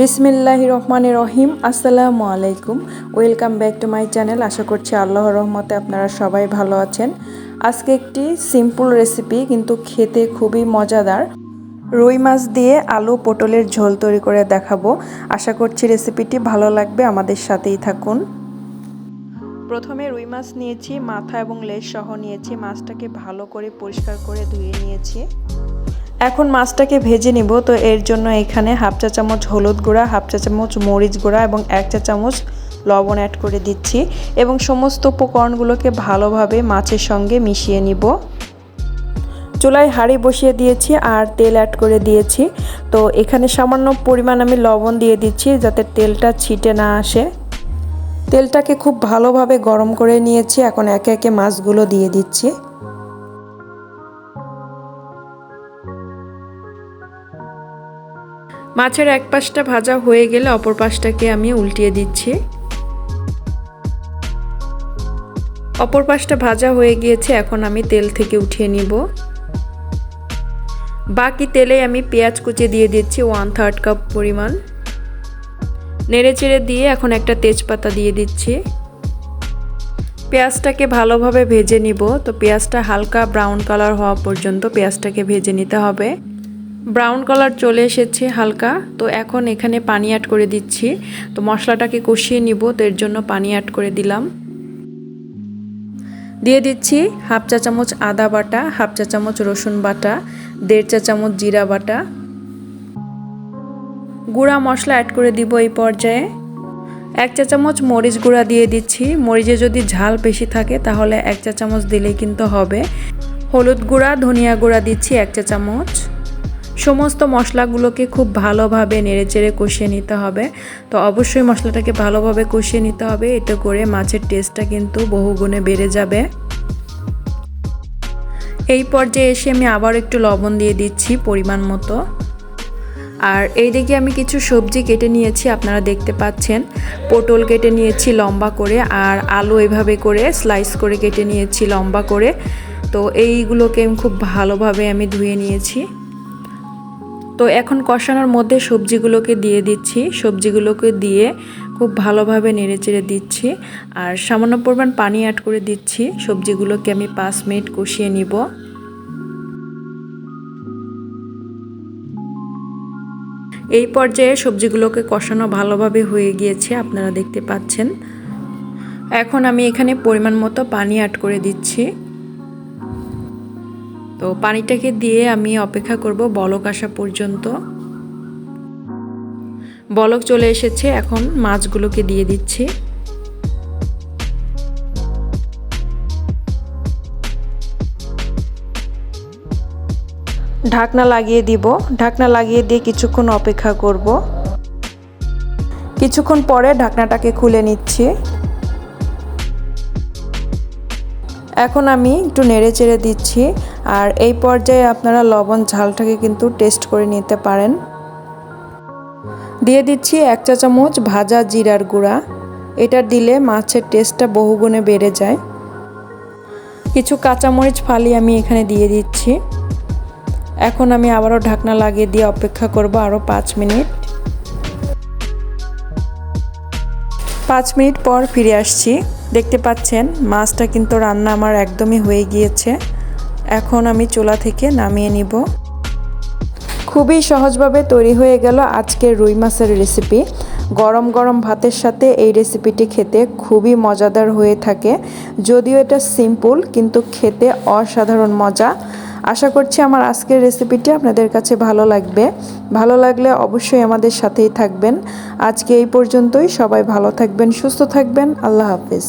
বিসমিল্লাহ রহমান রহিম, আসসালামু আলাইকুম। Welcome back to my channel. আশা করছি আল্লাহর রহমতে আপনারা সবাই ভালো আছেন। আজকে একটি সিম্পল রেসিপি, কিন্তু খেতে খুবই মজাদার। রুই মাছ দিয়ে আলু পটলের ঝোল তৈরি করে দেখাবো। আশা করছি রেসিপিটি ভালো লাগবে, আমাদের সাথেই থাকুন। প্রথমে রুই মাছ নিয়েছি, মাথা এবং লেজ সহ নিয়েছি। মাছটাকে ভালো করে পরিষ্কার করে ধুয়ে নিয়েছি। এখন মাছটাকে ভেজে নিব, তো এর জন্য এখানে হাফ চা চামচ হলুদ গুঁড়া, হাফ চা চামচ মরিচ গুঁড়া এবং এক চা চামচ লবণ অ্যাড করে দিচ্ছি এবং সমস্ত উপকরণগুলোকে ভালোভাবে মাছের সঙ্গে মিশিয়ে নিব। চুলায় হাঁড়ি বসিয়ে দিয়েছি আর তেল অ্যাড করে দিয়েছি, তো এখানে সামান্য পরিমাণ আমি লবণ দিয়ে দিচ্ছি যাতে তেলটা ছিটে না আসে। তেলটাকে খুব ভালোভাবে গরম করে নিয়েছি, এখন একে একে মাছগুলো দিয়ে দিচ্ছি। মাছের এক পাশটা ভাজা হয়ে গেলে অপর পাশটাকে আমি উল্টিয়ে দিচ্ছি। অপর পাশটা ভাজা হয়ে গিয়েছে, এখন আমি তেল থেকে উঠিয়ে নিব। বাকি তেলে আমি পেঁয়াজ কুচি দিয়ে দিচ্ছি ওয়ান থার্ড কাপ পরিমাণ। নেড়ে চেড়ে দিয়ে এখন একটা তেজপাতা দিয়ে দিচ্ছি। পেঁয়াজটাকে ভালোভাবে ভেজে নিব, তো পেঁয়াজটা হালকা ব্রাউন কালার হওয়া পর্যন্ত পেঁয়াজটাকে ভেজে নিতে হবে। ব্রাউন কালার চলে এসেছে হালকা, তো এখন এখানে পানি অ্যাড করে দিচ্ছি। তো মশলাটাকে কষিয়ে নিব, তো এর জন্য পানি অ্যাড করে দিলাম। দিয়ে দিচ্ছি হাফ চা চামচ আদা বাটা, হাফ চা চামচ রসুন বাটা, দেড় চা চামচ জিরা বাটা। গুঁড়া মশলা অ্যাড করে দিব এই পর্যায়ে। এক চা চামচ মরিচ গুঁড়া দিয়ে দিচ্ছি। মরিচে যদি ঝাল বেশি থাকে, তাহলে এক চা চামচ দিলেই কিন্তু হবে। হলুদ গুঁড়া, ধনিয়া গুঁড়া দিচ্ছি এক চা চামচ। সমস্ত মশলাগুলোকে খুব ভালোভাবে নেড়েচেড়ে কষিয়ে নিতে হবে। তো অবশ্যই মশলাটাকে ভালোভাবে কষিয়ে নিতে হবে। এতে করে মাছের টেস্টটা কিন্তু বহুগুণে বেড়ে যাবে। এই পর্যায়ে এসে আমি আবার একটু লবণ দিয়ে দিচ্ছি পরিমাণ মতো। আর এই দিকে আমি কিছু সবজি কেটে নিয়েছি, আপনারা দেখতে পাচ্ছেন। পটল কেটে নিয়েছি লম্বা করে, আর আলু এভাবে করে স্লাইস করে কেটে নিয়েছি লম্বা করে। তো এইগুলোকে আমি খুব ভালোভাবে আমি ধুয়ে নিয়েছি। তো এখন কষানোর মধ্যে সবজিগুলোকে দিয়ে দিচ্ছি। সবজিগুলোকে দিয়ে খুব ভালোভাবে নেড়েচেড়ে দিচ্ছি। আর সামান্য পরিমাণ পানি অ্যাড করে দিচ্ছি। সবজিগুলোকে আমি পাঁচ মিনিট কষিয়ে নিব। এই পর্যায়ে সবজিগুলোকে কষানো ভালোভাবে হয়ে গিয়েছে, আপনারা দেখতে পাচ্ছেন। এখন আমি এখানে পরিমাণ মতো পানি অ্যাড করে দিচ্ছি। তো পানিটাকে দিয়ে আমি অপেক্ষা করব বলক আসা পর্যন্ত। বলক চলে এসেছে, এখন মাছগুলোকে দিয়ে দিচ্ছি। ঢাকনা লাগিয়ে দিব। ঢাকনা লাগিয়ে দিয়ে কিছুক্ষণ অপেক্ষা করব। কিছুক্ষণ পরে ঢাকনাটাকে খুলে নিচ্ছি। এখন আমি একটু নেড়ে চেড়ে দিচ্ছি আর এই পর্যায়ে আপনারা লবণ ঝালটাকে কিন্তু টেস্ট করে নিতে পারেন। দিয়ে দিচ্ছি এক চা চামচ ভাজা জিরার গুঁড়া। এটা দিলে মাছের টেস্টটা বহুগুণে বেড়ে যায়। কিছু কাঁচামরিচ ফালি আমি এখানে দিয়ে দিচ্ছি। এখন আমি আবারও ঢাকনা লাগিয়ে দিয়ে অপেক্ষা করব আরও পাঁচ মিনিট। পাঁচ মিনিট পর ফিরে আসছি। দেখতে পাচ্ছেন, মাছটা কিন্তু রান্না আমার একদমই হয়ে গিয়েছে। এখন আমি চুলা থেকে নামিয়ে নিব। খুবই সহজভাবে তৈরি হয়ে গেল আজকের রুই মাছের রেসিপি। গরম গরম ভাতের সাথে এই রেসিপিটি খেতে খুবই মজাদার হয়ে থাকে। যদিও এটা সিম্পল, কিন্তু খেতে অসাধারণ মজা। আশা করছি আমার আজকের রেসিপিটি আপনাদের কাছে ভালো লাগবে। ভালো লাগলে অবশ্যই আমাদের সাথেই থাকবেন। আজকে এই পর্যন্তই। সবাই ভালো থাকবেন, সুস্থ থাকবেন। আল্লাহ হাফিজ।